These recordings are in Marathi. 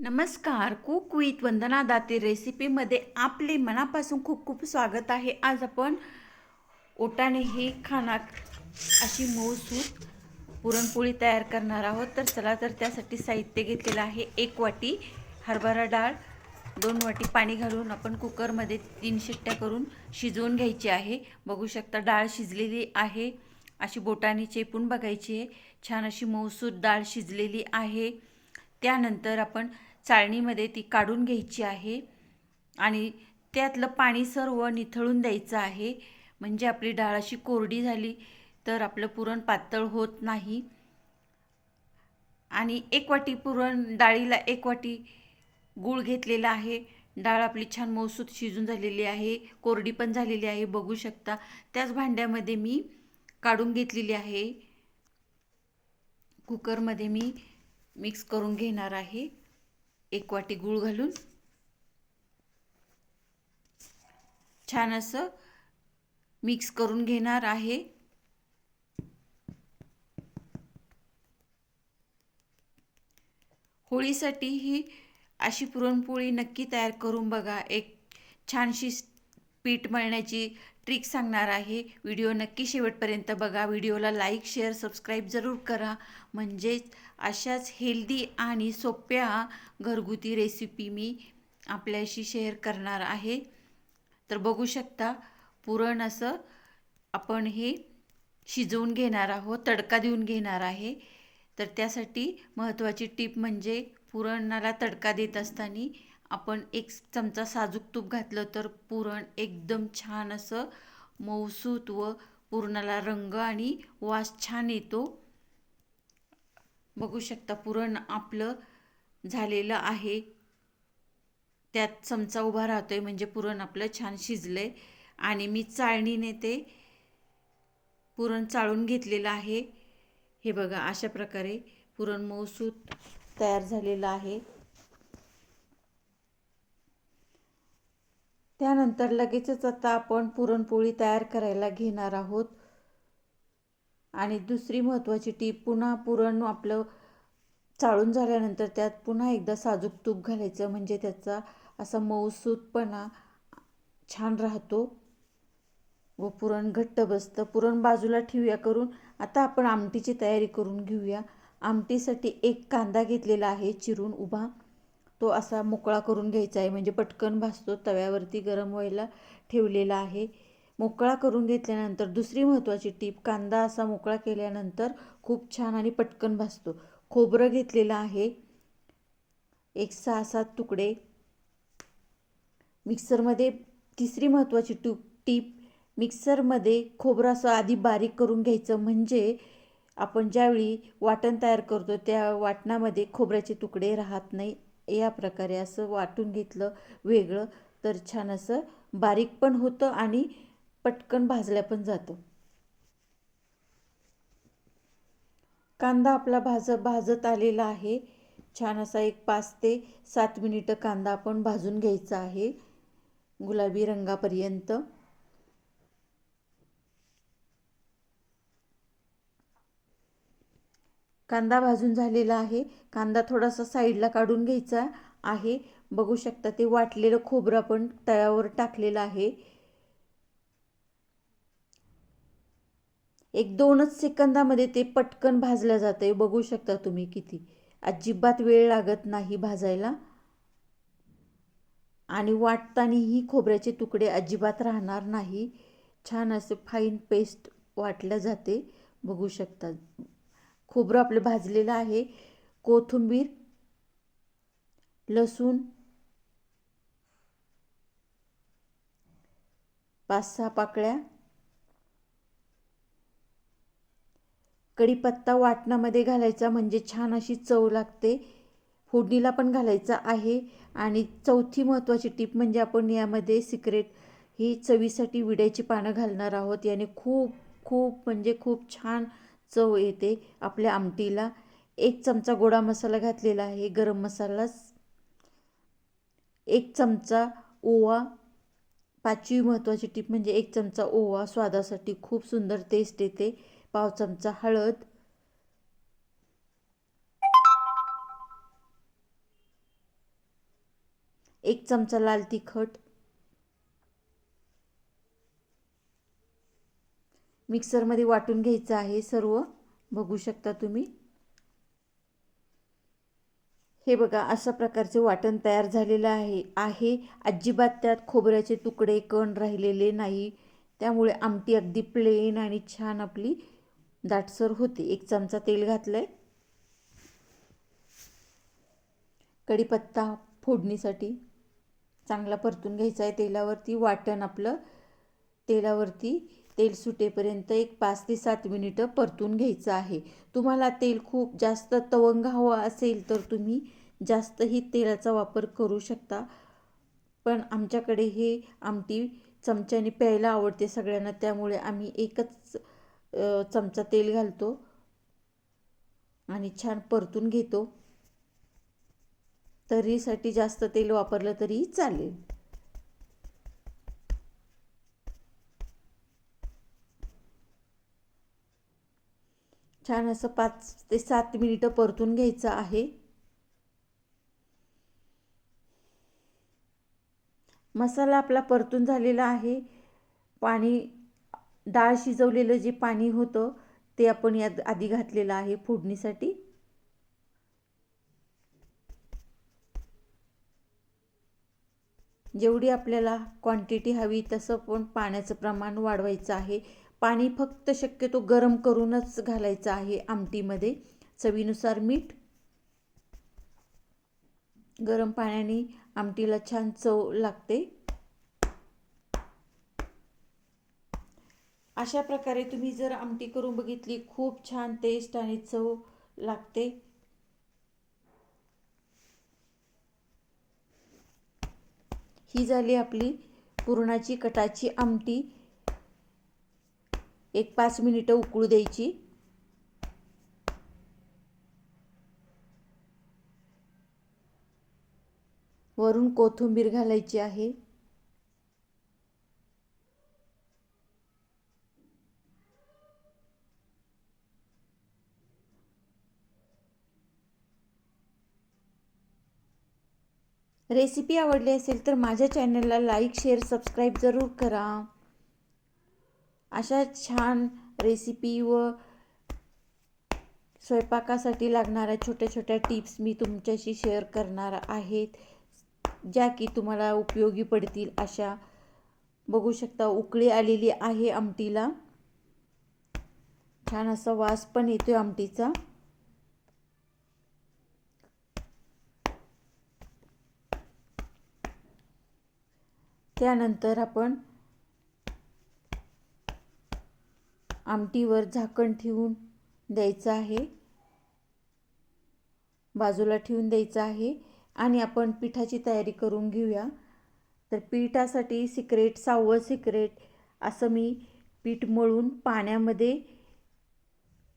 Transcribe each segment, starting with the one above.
नमस्कार. कुक विथ वंदना दाते रेसिपीमध्ये आपले मनापासून खूप खूप स्वागत आहे. आज आपण ओटाने हे खाना अशी मऊसूप पुरणपोळी तयार करणार आहोत. तर चला तर त्यासाठी साहित्य घेतलेलं आहे. एक वाटी हरभरा डाळ दोन वाटी पाणी घालून आपण कुकरमध्ये तीन शिट्ट्या करून शिजवून घ्यायची आहे. बघू शकता डाळ शिजलेली आहे. अशी बोटाने चेपून बघायची आहे. छान अशी मऊसूद डाळ शिजलेली आहे. त्यानंतर आपण चाळणीमध्ये ती काढून घ्यायची आहे. आणि त्यातलं पाणी सर्व निथळून द्यायचं आहे. म्हणजे आपली डाळ अशी कोरडी झाली तर आपलं पुरण पातळ होत नाही. आणि एक वाटी पुरण डाळीला एक वाटी गूळ घेतलेला आहे. डाळ आपली छान मौसूत शिजून झालेली आहे. कोरडी पण झालेली आहे बघू शकता. त्याच भांड्यामध्ये मी काढून घेतलेली आहे. कुकरमध्ये मी मिक्स करून घेणार आहे. एक वाटी गूळ घालून. छान असं मिक्स करून घेणार आहे. होळीसाठी ही अशी पुरणपोळी नक्की तयार करून बघा. एक छानशी पीठ मळण्याची ट्रिक सांगणार आहे. व्हिडिओ नक्की शेवटपर्यंत बघा. व्हिडिओला लाईक शेअर सबस्क्राईब जरूर करा. म्हणजेच अशाच हेल्दी आणि सोप्या घरगुती रेसिपी मी आपल्याशी शेअर करणार आहे. तर बघू शकता पुरण असं आपण हे शिजवून घेणार आहोत तडका देऊन घेणार आहे. तर त्यासाठी महत्त्वाची टीप म्हणजे पुरणाला तडका देत असताना आपण एक चमचा साजूक तूप घातलं तर पुरण एकदम छान असं मऊसूत व पुरणाला रंग आणि वास छान येतो. बघू शकता पुरण आपलं झालेलं आहे. त्यात चमचा उभा राहतो आहे म्हणजे पुरण आपलं छान शिजलं आहे आणि मी चाळणीने ते पुरण चाळून घेतलेलं आहे. हे बघा अशा प्रकारे पुरण मऊसूत तयार झालेलं आहे. त्यानंतर लगेचच आता आपण पुरणपोळी तयार करायला घेणार आहोत. आणि दुसरी महत्त्वाची टीप पुन्हा पुरण आपलं चाळून झाल्यानंतर त्यात पुन्हा एकदा साजूक तूप घालायचं. म्हणजे त्याचा असा मऊसूतपणा छान राहतो व पुरण घट्ट बसतं. पुरण बाजूला ठेवूया करून. आता आपण आमटीची तयारी करून घेऊया. आमटीसाठी एक कांदा घेतलेला आहे चिरून उभा. तो असा मोकळा करून घ्यायचा आहे. म्हणजे पटकन भासतो तव्यावरती गरम व्हायला ठेवलेला आहे. मोकळा करून घेतल्यानंतर दुसरी महत्त्वाची टीप कांदा असा मोकळा केल्यानंतर खूप छान आणि पटकन भासतो खोबरं घेतलेलं आहे. एक सहा सात तुकडे. मिक्सरमध्ये तिसरी महत्त्वाची टू टीप मिक्सरमध्ये खोबरं असं आधी बारीक करून घ्यायचं. म्हणजे आपण ज्यावेळी वाटण तयार करतो त्या वाटणामध्ये खोबऱ्याचे तुकडे राहत नाही. या प्रकारे असं वाटून घेतलं वेगळं तर छान असं बारीक पण होतं आणि पटकन भाजल्या पण जातं. कांदा आपला भाज भाजत आलेला आहे. छान असा एक पाच ते सात मिनिटं कांदा आपण भाजून घ्यायचा आहे. गुलाबी रंगापर्यंत. कांदा भाजून झालेला आहे. कांदा थोडासा साईडला काढून घ्यायचा आहे. बघू शकता ते वाटलेलं खोबरं पण तळ्यावर टाकलेलं आहे. एक दोनच सेकंदामध्ये ते पटकन भाजलं जातं आहे बघू शकता तुम्ही किती. अजिबात वेळ लागत नाही भाजायला. आणि वाटतानाही खोबऱ्याचे तुकडे अजिबात राहणार नाही. छान असे फाईन पेस्ट वाटल्या जाते. बघू शकता. खोबरं आपलं भाजलेलं आहे. कोथिंबीर लसूण पाच सहा पाकळ्या. कढीपत्ता वाटणामध्ये घालायचा म्हणजे छान अशी चव लागते. फोडणीला पण घालायचा आहे. आणि चौथी महत्त्वाची टीप म्हणजे आपण यामध्ये सिक्रेट ही चवीसाठी विड्याची पानं घालणार आहोत. याने खूप खूप म्हणजे खूप छान चव येते. आपल्या आमटीला एक चमचा गोडा मसाला घातलेला आहे गरम मसालाच एक चमचा ओवा. पाचवी महत्त्वाची टीप म्हणजे एक चमचा ओवा स्वादासाठी खूप सुंदर टेस्ट येते. पाव चमचा हळद. एक चमचा लाल तिखट. मिक्सरमध्ये वाटून घ्यायचं आहे सर्व. बघू शकता तुम्ही. हे बघा अशा प्रकारचे वाटण तयार झालेलं आहे. आहे. अजिबात त्यात खोबऱ्याचे तुकडे कण राहिलेले नाही. त्यामुळे आमटी अगदी प्लेन आणि छान आपली दाटसर होते. एक चमचा तेल घातलं आहे कढीपत्ता फोडणीसाठी चांगला परतून घ्यायचा आहे तेलावरती. वाटण आपलं तेलावरती. तेल सुटेपर्यंत एक पाच ते सात मिनिटं परतून घ्यायचं आहे. तुम्हाला तेल खूप जास्त तवंग हवं असेल तर तुम्ही जास्तही तेलाचा वापर करू शकता. पण आमच्याकडे हे आमटी चमच्याने प्यायला आवडते सगळ्यांना त्यामुळे आम्ही एकच चमचा तेल घालतो आणि छान परतून घेतो. तरीसाठी जास्त तेल वापरलं तरीही चालेल. छान असं पाच ते सात मिनिटं परतून घ्यायचं आहे. मसाला आपला परतून झालेला आहे. पाणी डाळ शिजवलेलं जे पाणी होतं ते आपण यात आधी घातलेलं आहे फोडणीसाठी. जेवढी आपल्याला क्वांटिटी हवी तसं पण पाण्याचं प्रमाण वाढवायचं आहे. पाणी फक्त शक्यतो गरम करूनच घालायचं आहे आमटीमध्ये. चवीनुसार मीठ गरम पाण्याने आमटीला छान चव लागते. अशा प्रकारे तुम्ही जर आमटी करून बघितली खूप छान टेस्ट आणि चव लागते. ही झाली आपली पुरणाची कटाची आमटी. एक पाच मिनिटं उकळू द्यायची. वरून कोथिंबीर घालायची आहे. रेसिपी आवडली असेल तर माझ्या चॅनलला लाईक शेअर सबस्क्राईब जरूर करा. अशा छान रेसिपी व स्वयंपाकासाठी लागणाऱ्या छोट्या छोट्या टिप्स मी तुमच्याशी शेअर करणार आहेत ज्या की तुम्हाला उपयोगी पडतील अशा. बघू शकता उकळी आलेली आहे आमटीला. छान असा वास पण येतोय आमटीचा. त्यानंतर आपण आमटीवर झाकण ठेवून द्यायचं आहे. बाजूला ठेवून द्यायचं आहे. आणि आपण पिठाची तयारी करून घेऊया. तर पिठासाठी सिक्रेट सावळ सिक्रेट असं मी पीठ मळून पाण्यामध्ये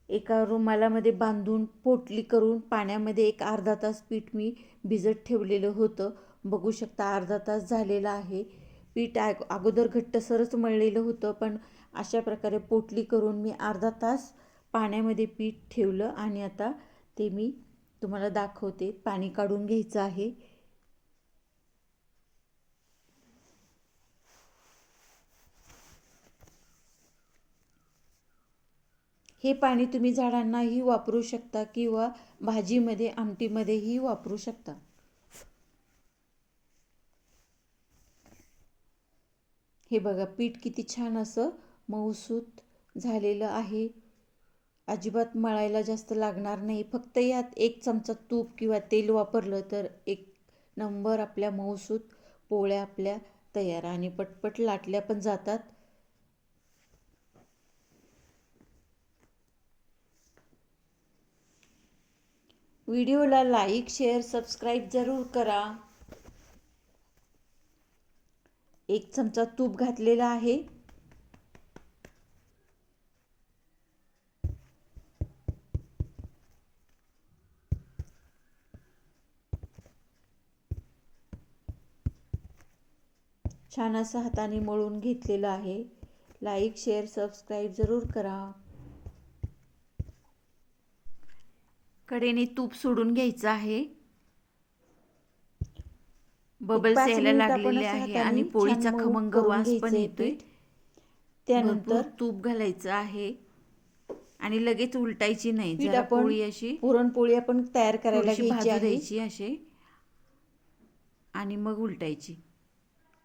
एका रुमालामध्ये बांधून पोटली करून पाण्यामध्ये एक अर्धा तास पीठ मी भिजत ठेवलेलं होतं. बघू शकता अर्धा तास झालेला आहे. पीठ आग अगोदर घट्टसरच मळलेलं होतं पण अशा प्रकारे पोटली करून मी अर्धा तास पाण्यामध्ये पीठ ठेवलं आणि आता ते मी तुम्हाला दाखवते. पाणी काढून घ्यायचं आहे. हे पाणी तुम्ही झाडांनाही वापरू शकता किंवा भाजीमध्ये आमटीमध्येही वापरू शकता. हे बघा पीठ किती छान असं मऊसूत झालेलं आहे. अजिबात मळायला जास्त लागणार नाही. फक्त यात एक चमचा तूप किंवा तेल वापरलं तर एक नंबर आपल्या मऊसूत पोळ्या आपल्या तयार आणि पटपट लाटल्या पण जातात. व्हिडिओला लाईक शेअर सबस्क्राईब जरूर करा. एक चमचा तूप घातलेला आहे. छान असं हाताने मळून घेतलेलं आहे. लाईक शेअर सबस्क्राईब जरूर करा. कडेने तूप सोडून घ्यायचं आहे. बबल्स पाच यायला मिनिट आपण लागलेले आहे आणि पोळीचा खमंग वास पण येतोय. त्यानंतर तूप घालायचं आहे. आणि लगेच उलटायची नाही. पोळी अशी पुरणपोळी आपण तयार करायला घ्यायची असे आणि मग उलटायची.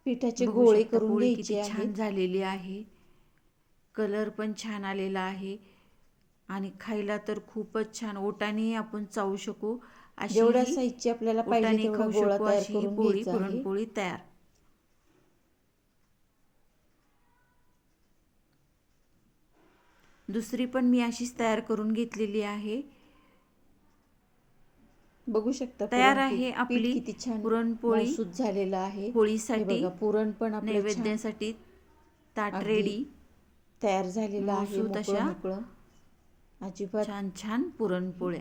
पिठाचे गोळे करून घ्यायचे छान झालेली आहे. कलर पण छान आलेला आहे. आणि खायला तर खूपच छान ओटाने आपण चावू शकू. अशी जेवढ्या साईजची आपल्याला पाहिजे खाऊ गोळा शकू अशी पोळी पुरणपोळी तयार. दुसरी पण मी अशीच तयार करून घेतलेली आहे. बघू शकता तयार आहे आपली किती छान पुरणपोळी मऊसूत झालेलं आहे. पोळीसाठी बघा पुरण पण नैवेद्यासाठी ताट रेडी तयार झालेलं आहे मोकळं अजिबात छान छान पुरणपोळ्या.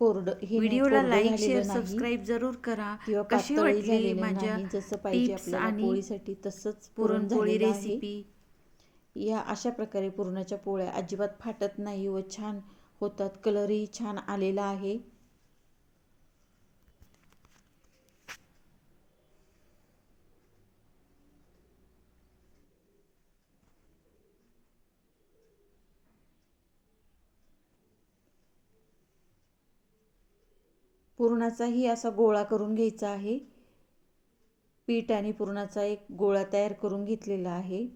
कोरड हे व्हिडिओला लाईक शेअर सबस्क्राईब जरूर करा. किंवा कशी वाटली माझ्या जसं पाहिजे आपल्याला पोळीसाठी तसंच पुरण पुरणपोळी रेसिपी या अशा प्रकारे पुरणाच्या पोळ्या अजिबात फाटत नाही व छान होतात. कलरही छान आलेला आहे. पुरणाचाही असा गोळा करून घ्यायचा आहे. पीठ आणि पुरणाचा एक गोळा तयार करून घेतलेला आहे.